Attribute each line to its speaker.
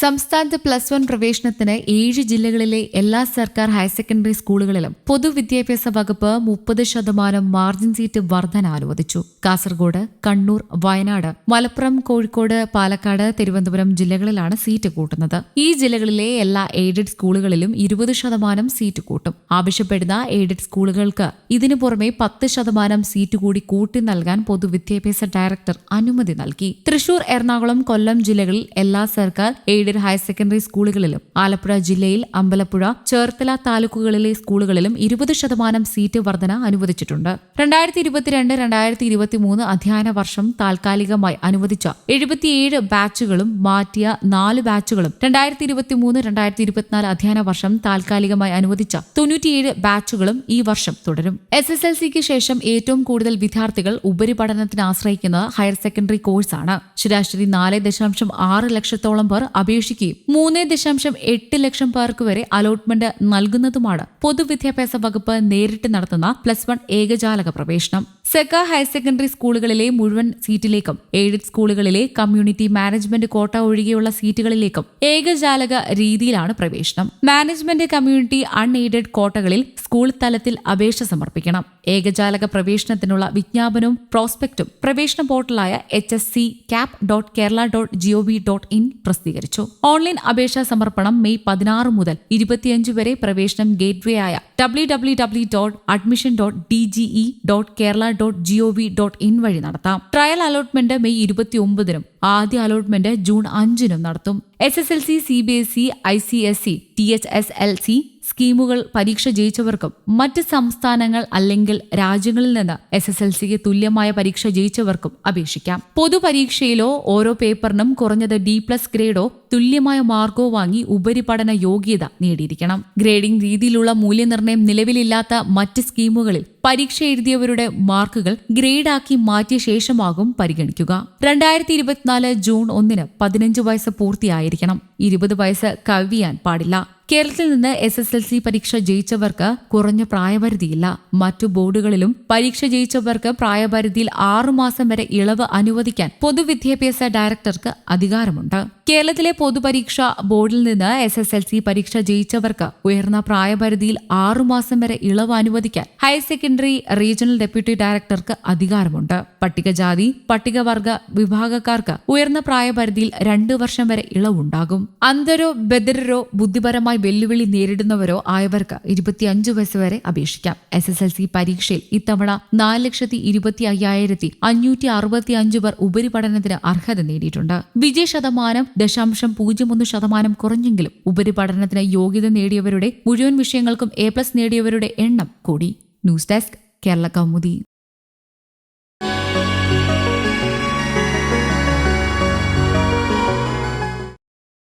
Speaker 1: സംസ്ഥാനത്ത് plus one പ്രവേശനത്തിന് ഏഴ് ജില്ലകളിലെ എല്ലാ സർക്കാർ ഹയർ സെക്കൻഡറി സ്കൂളുകളിലും പൊതുവിദ്യാഭ്യാസ വകുപ്പ് മുപ്പത് ശതമാനം മാർജിൻ സീറ്റ് വർധന അനുവദിച്ചു. കാസർഗോഡ് കണ്ണൂർ വയനാട് മലപ്പുറം കോഴിക്കോട് പാലക്കാട് തിരുവനന്തപുരം ജില്ലകളിലാണ് സീറ്റ് കൂട്ടുന്നത്. ഈ ജില്ലകളിലെ എല്ലാ എയ്ഡഡ് സ്കൂളുകളിലും ഇരുപത് ശതമാനം സീറ്റ് കൂട്ടും. ആവശ്യപ്പെടുന്ന എയ്ഡഡ് സ്കൂളുകൾക്ക് ഇതിനു പുറമെ പത്ത് ശതമാനം സീറ്റ് കൂടി കൂട്ടി നൽകാൻ പൊതുവിദ്യാഭ്യാസ ഡയറക്ടർ അനുമതി നൽകി. തൃശൂർ എറണാകുളം കൊല്ലം ജില്ലകളിൽ എല്ലാ സർക്കാർ എയ്ഡഡ് ഹയർ സെക്കൻഡറി സ്കൂളുകളിലും ആലപ്പുഴ ജില്ലയിൽ അമ്പലപ്പുഴ ചേർത്തല താലൂക്കുകളിലെ സ്കൂളുകളിലും ഇരുപത് ശതമാനം സീറ്റ് വർധന അനുവദിച്ചിട്ടുണ്ട്. രണ്ടായിരത്തി ഇരുപത്തിരണ്ട് രണ്ടായിരത്തി ഇരുപത്തിമൂന്ന് അധ്യയന വർഷം താൽക്കാലികമായി അനുവദിച്ച എഴുപത്തിയേഴ് ബാച്ചുകളും മാറ്റിയ നാല് ബാച്ചുകളും രണ്ടായിരത്തി ഇരുപത്തിമൂന്ന് രണ്ടായിരത്തി ഇരുപത്തിനാല് അധ്യയന വർഷം താൽക്കാലികമായി അനുവദിച്ച തൊണ്ണൂറ്റിയേഴ് ബാച്ചുകളും ഈ വർഷം തുടരും. എസ് എസ് എൽ സിക്ക് ശേഷം ഏറ്റവും കൂടുതൽ വിദ്യാർത്ഥികൾ ഉപരിപഠനത്തിന് ആശ്രയിക്കുന്നത് ഹയർ സെക്കൻഡറി കോഴ്സാണ് ശരാശരി നാല് ദശാംശം ആറ് ലക്ഷത്തോളം പേർ അപേക്ഷിക്കുകയും മൂന്ന് ദശാംശം എട്ട് ലക്ഷം പേർക്ക് വരെ അലോട്ട്മെന്റ് നൽകുന്നതുമാണ് പൊതുവിദ്യാഭ്യാസ വകുപ്പ് നേരിട്ട് നടത്തുന്ന പ്ലസ് വൺ ഏകജാലക പ്രവേശനം. സെക്ക ഹയർ സെക്കൻഡറി സ്കൂളുകളിലെ മുഴുവൻ സീറ്റിലേക്കും എയ്ഡഡ് സ്കൂളുകളിലെ കമ്മ്യൂണിറ്റി മാനേജ്മെന്റ് കോട്ട ഒഴികെയുള്ള സീറ്റുകളിലേക്കും ഏകജാലക രീതിയിലാണ് പ്രവേശനം. മാനേജ്മെന്റ് കമ്മ്യൂണിറ്റി അൺഎയ്ഡഡ് കോട്ടകളിൽ സ്കൂൾ തലത്തിൽ അപേക്ഷ സമർപ്പിക്കണം. ഏകജാലക പ്രവേശനത്തിനുള്ള വിജ്ഞാപനവും പ്രോസ്പെക്റ്റും പ്രവേശന പോർട്ടലായ H S C cap dot Kerala dot gov dot in പ്രസിദ്ധീകരിച്ചു. ഓൺലൈൻ അപേക്ഷാ സമർപ്പണം മെയ് പതിനാറ് മുതൽ ഇരുപത്തിയഞ്ച് വരെ പ്രവേശനം ഗേറ്റ്വേ ആയ W W W dot admission dot D G E dot Kerala dot gov dot in വഴി നടത്താം. ട്രയൽ അലോട്ട്മെന്റ് മെയ് ഇരുപത്തിയൊമ്പതിനും ആദ്യ അലോട്ട്മെന്റ് ജൂൺ അഞ്ചിനും നടത്തും. S S L C C B S E I C S E T H S L C സ്കീമുകൾ പരീക്ഷ ജയിച്ചവർക്കും മറ്റ് സംസ്ഥാനങ്ങൾ അല്ലെങ്കിൽ രാജ്യങ്ങളിൽ നിന്ന് എസ് എസ് എൽ സിക്ക് തുല്യമായ പരീക്ഷ ജയിച്ചവർക്കും അപേക്ഷിക്കാം. പൊതുപരീക്ഷയിലോ ഓരോ പേപ്പറിനും കുറഞ്ഞത് ഡി പ്ലസ് ഗ്രേഡോ തുല്യമായ മാർക്കോ വാങ്ങി ഉപരിപഠന യോഗ്യത നേടിയിരിക്കണം. ഗ്രേഡിംഗ് രീതിയിലുള്ള മൂല്യനിർണയം നിലവിലില്ലാത്ത മറ്റ് സ്കീമുകളിൽ പരീക്ഷ എഴുതിയവരുടെ മാർക്കുകൾ ഗ്രേഡാക്കി മാറ്റിയ ശേഷമാകും പരിഗണിക്കുക. രണ്ടായിരത്തി ഇരുപത്തിനാല് ജൂൺ ഒന്നിന് പതിനഞ്ച് വയസ്സ് പൂർത്തിയായിരിക്കണം. ഇരുപത് വയസ്സ് കവിയാൻ പാടില്ല. കേരളത്തിൽ നിന്ന് എസ് എസ് എൽ സി പരീക്ഷ ജയിച്ചവർക്ക് കുറഞ്ഞ പ്രായപരിധിയില്ല. മറ്റു ബോർഡുകളിലും പരീക്ഷ ജയിച്ചവർക്ക് പ്രായപരിധിയിൽ ആറുമാസം വരെ ഇളവ് അനുവദിക്കാൻ പൊതുവിദ്യാഭ്യാസ ഡയറക്ടർക്ക് അധികാരമുണ്ട്. കേരളത്തിലെ പൊതുപരീക്ഷ ബോർഡിൽ നിന്ന് എസ് എസ് എൽ സി പരീക്ഷ ജയിച്ചവർക്ക് ഉയർന്ന പ്രായപരിധിയിൽ ആറുമാസം വരെ ഇളവ് അനുവദിക്കാൻ ഹയർ സെക്കൻഡറി റീജിയണൽ ഡെപ്യൂട്ടി ഡയറക്ടർക്ക് അധികാരമുണ്ട്. പട്ടികജാതി പട്ടികവർഗ വിഭാഗക്കാർക്ക് ഉയർന്ന പ്രായപരിധിയിൽ രണ്ടു വർഷം വരെ ഇളവുണ്ടാകും. അന്തരോ ബദരോ ബുദ്ധിപരമായി വെല്ലുവിളി നേരിടുന്നവരോ ആയവർക്ക് ഇരുപത്തിയഞ്ചു വയസ്സ് വരെ അപേക്ഷിക്കാം. എസ് എസ് എൽ സി പരീക്ഷയിൽ ഇത്തവണ നാല് ലക്ഷത്തി ഇരുപത്തി അയ്യായിരത്തി അഞ്ഞൂറ്റി അറുപത്തി അഞ്ച് പേർ ഉപരിപഠനത്തിന് അർഹത നേടിയിട്ടുണ്ട്. വിജയ ശതമാനം ദശാംശം പൂജ്യം ഒന്ന് ശതമാനം കുറഞ്ഞെങ്കിലും ഉപരിപഠനത്തിന് യോഗ്യത നേടിയവരുടെ മുഴുവൻ വിഷയങ്ങൾക്കും എ പ്ലസ് നേടിയവരുടെ എണ്ണം കൂടി. News desk Kerala Kaumudi.